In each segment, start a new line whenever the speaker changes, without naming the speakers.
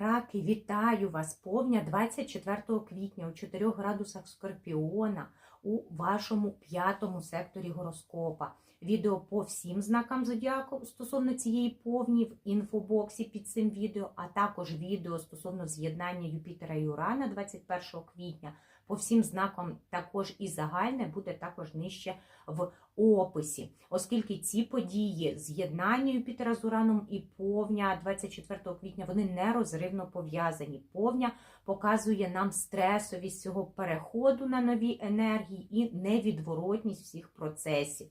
раки, вітаю вас! Повня 24 квітня у 4 градусах Скорпіона у вашому п'ятому секторі гороскопа. Відео по всім знакам зодіаку стосовно цієї повні в інфобоксі під цим відео, а також відео стосовно з'єднання Юпітера і Урана 21 квітня. По всім знакам також і загальне буде також нижче в описі, оскільки ці події з'єднання Юпітера з Ураном і повня 24 квітня вони нерозривно пов'язані. Повня показує нам стресовість цього переходу на нові енергії і невідворотність всіх процесів.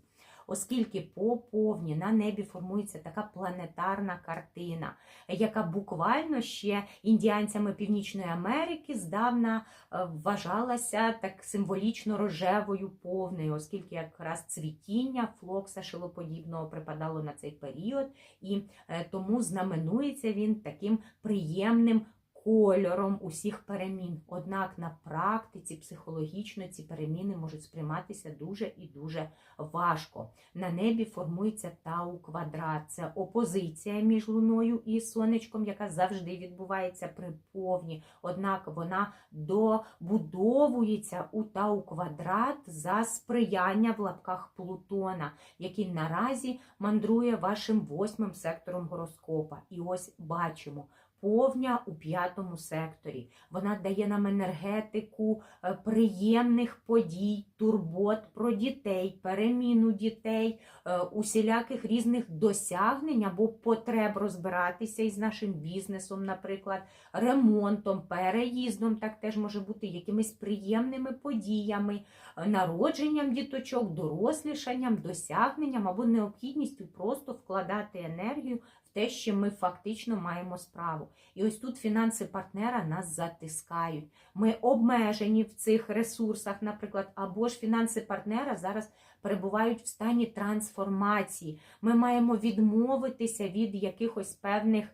Оскільки по повні на небі формується така планетарна картина, яка буквально ще індіанцями Північної Америки здавна е, вважалася так символічно рожевою повною, оскільки якраз цвітіння флокса шилоподібного припадало на цей період, і е, тому знаменується він таким приємним кольором усіх перемін. Однак на практиці психологічно ці переміни можуть сприйматися дуже і дуже важко. На небі формується тау квадрат. Це опозиція між луною і сонечком, яка завжди відбувається при повні. Однак вона добудовується у тау квадрат за сприяння в лапках Плутона, який наразі мандрує вашим восьмим сектором гороскопа. І ось бачимо. Повня у п'ятому секторі. Вона дає нам енергетику е, приємних подій, турбот про дітей, переміну дітей, е, усіляких різних досягнень або потреб розбиратися із нашим бізнесом, наприклад, ремонтом, переїздом, так теж може бути якимись приємними подіями, е, народженням діточок, дорослішанням, досягненням або необхідністю просто вкладати енергію те, що ми фактично маємо справу. І ось тут фінанси партнера нас затискають. Ми обмежені в цих ресурсах, наприклад, або ж фінанси партнера зараз перебувають в стані трансформації. Ми маємо відмовитися від якихось певних.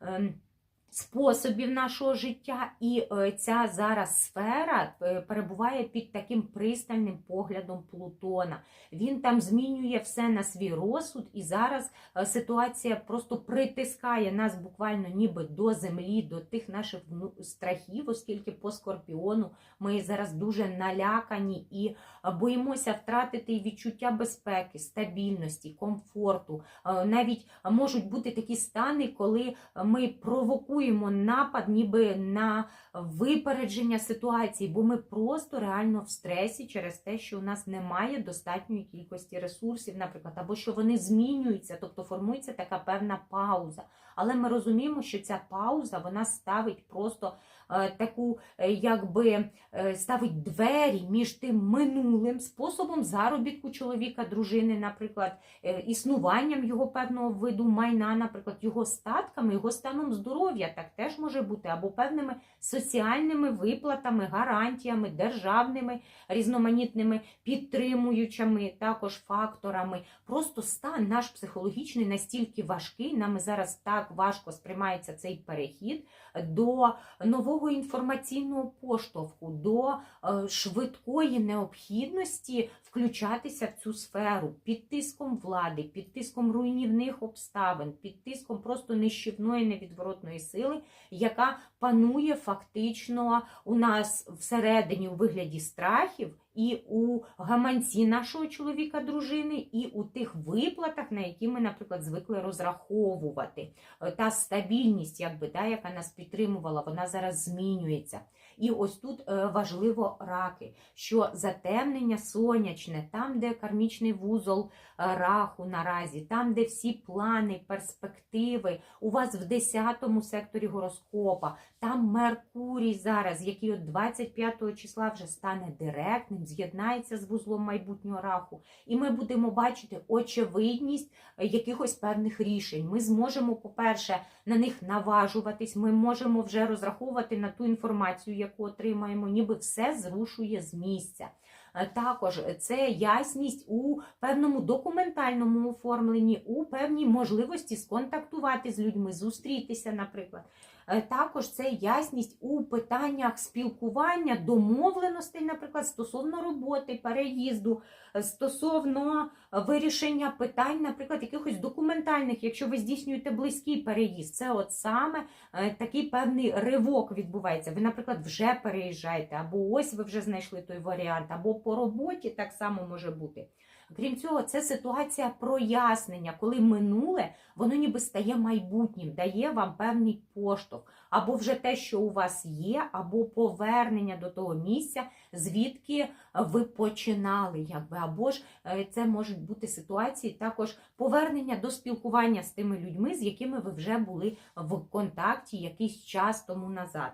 Ем, способів нашого життя, і е, ця зараз сфера е, перебуває під таким пристальним поглядом Плутона. Він там змінює все на свій розсуд, і зараз е, ситуація просто притискає нас буквально ніби до землі, до тих наших страхів, оскільки по скорпіону ми зараз дуже налякані і боїмося втратити відчуття безпеки, стабільності, комфорту. Навіть можуть бути такі стани, коли ми провокуємо провокуємо напад ніби на випередження ситуації, бо ми просто реально в стресі через те, що у нас немає достатньої кількості ресурсів, наприклад, або що вони змінюються, тобто формується така певна пауза. Але ми розуміємо, що ця пауза вона ставить просто таку, е, якби е, ставить двері між тим минулим способом заробітку чоловіка, дружини, наприклад, існуванням його певного виду майна, наприклад, його статками, його станом здоров'я, так теж може бути, або певними соціальними виплатами, гарантіями, державними різноманітними підтримуючими також факторами. Просто стан наш психологічний настільки важкий, нами зараз так важко сприймається цей перехід до нового інформаційного поштовху, до е, швидкої необхідності включатися в цю сферу під тиском влади, під тиском руйнівних обставин, під тиском просто нищівної невідворотної сили, яка панує фактично у нас всередині у вигляді страхів і у гаманці нашого чоловіка, дружини, і у тих виплатах, на які ми, наприклад, звикли розраховувати. Е, та стабільність, якби, да, яка нас підтримувала, вона зараз змінюється. І ось тут е, важливо раки, що затемнення сонячне, там, де кармічний вузол е, раху наразі, там, де всі плани, перспективи, у вас в 10 секторі гороскопа, там Меркурій зараз, який от 25 числа вже стане директним, з'єднається з вузлом майбутнього раху. І ми будемо бачити очевидність е, якихось певних рішень. Ми зможемо, по-перше, на них наважуватись, ми можемо вже розраховувати на ту інформацію, яку отримаємо, ніби все зрушує з місця. Е, також це ясність у певному документальному оформленні, у певній можливості сконтактувати з людьми, зустрітися, наприклад. Е, Також це ясність у питаннях спілкування, домовленостей, наприклад, стосовно роботи, переїзду, е, стосовно е, вирішення питань, наприклад, якихось документальних, якщо ви здійснюєте близький переїзд, це от саме такий певний ривок відбувається. Ви, наприклад, вже переїжджаєте, або ось ви вже знайшли той варіант, або по роботі так само може бути. Крім цього, це ситуація прояснення, коли минуле воно ніби стає майбутнім, дає вам певний поштовх, або вже те, що у вас є, або повернення до того місця, звідки ви починали, якби, або ж е, це можуть бути ситуації також повернення до спілкування з тими людьми, з якими ви вже були в контакті якийсь час тому назад.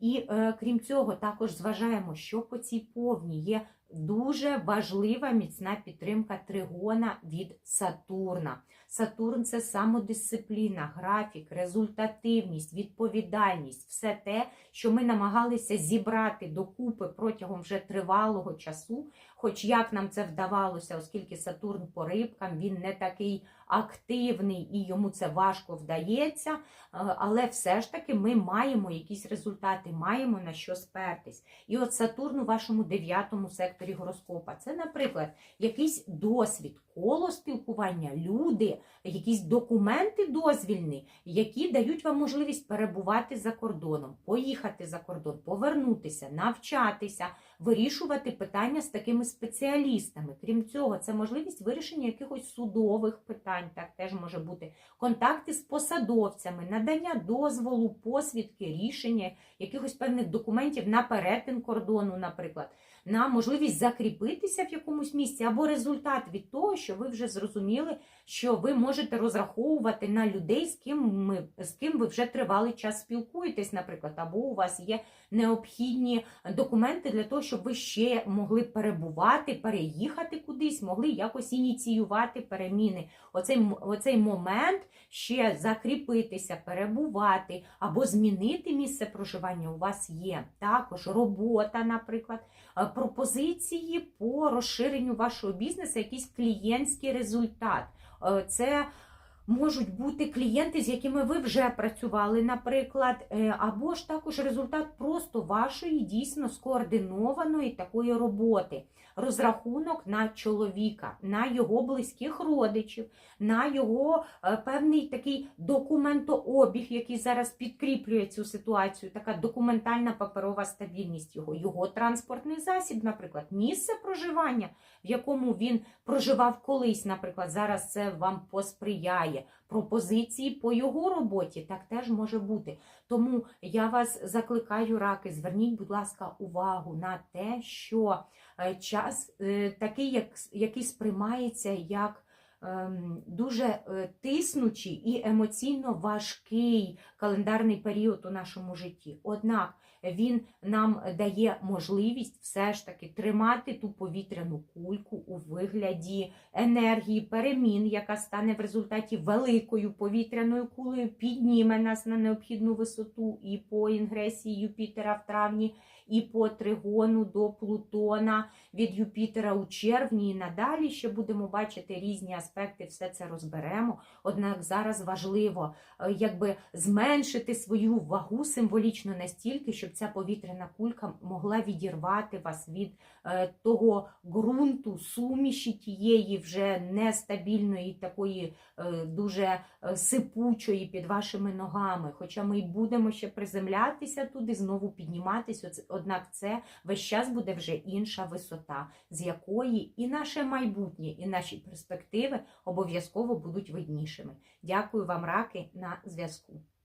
І е, крім цього, також зважаємо, що по цій повні є дуже важлива міцна підтримка тригона від Сатурна. Сатурн це самодисципліна, графік, результативність, відповідальність, все те, що ми намагалися зібрати докупи протягом вже тривалого часу. Хоч як нам це вдавалося, оскільки Сатурн по рибкам він не такий активний і йому це важко вдається, е, але все ж таки ми маємо якісь результати, маємо на що спертись. І от Сатурн у вашому дев'ятому секторі гороскопа це, наприклад, якийсь досвід, коло спілкування, люди, якісь документи дозвільні, які дають вам можливість перебувати за кордоном, поїхати за кордон, повернутися, навчатися, вирішувати питання з такими спеціалістами. Крім цього, це можливість вирішення якихось судових питань, так теж може бути контакти з посадовцями, надання дозволу, посвідки, рішення якихось певних документів на перетин кордону, наприклад, на можливість закріпитися в якомусь місці, або результат від того, що ви вже зрозуміли, що ви можете розраховувати на людей, з ким ми з ким ви вже тривалий час спілкуєтесь, наприклад, або у вас є необхідні документи для того, щоб ви ще могли перебувати, переїхати кудись, могли якось ініціювати переміни. Оцей, оцей момент ще закріпитися, перебувати або змінити місце проживання у вас є. Також робота, наприклад, е, пропозиції по розширенню вашого бізнесу, якийсь клієнтський результат. Е, Це можуть бути клієнти, з якими ви вже працювали, наприклад, е, або ж також результат просто вашої дійсно скоординованої такої роботи. Розрахунок на чоловіка, на його близьких родичів, на його е, певний такий документообіг, який зараз підкріплює цю ситуацію, така документальна паперова стабільність його, його транспортний засіб, наприклад, місце проживання, в якому він проживав колись, наприклад, зараз це вам посприяє. Пропозиції по його роботі так теж може бути. Тому я вас закликаю, раки, зверніть, будь ласка, увагу на те, що е, час е, такий, як, який сприймається як ем, дуже е, тиснучий і емоційно важкий календарний період у нашому житті. Однак він нам дає можливість все ж таки тримати ту повітряну кульку у вигляді енергії, перемін, яка стане в результаті великою повітряною кулею, підніме нас на необхідну висоту і по інгресії Юпітера в травні, і по тригону до Плутона від Юпітера у червні і надалі. Ще будемо бачити різні аспекти, все це розберемо. Однак зараз важливо е, якби зменшити свою вагу символічно настільки, щоб ця повітряна кулька могла відірвати вас від е, того ґрунту, суміші тієї вже нестабільної, такої е, дуже сипучої під вашими ногами. Хоча ми й будемо ще приземлятися туди, знову підніматися. Однак це весь час буде вже інша висота, з якої і наше майбутнє, і наші перспективи обов'язково будуть виднішими. Дякую вам, раки, на зв'язку.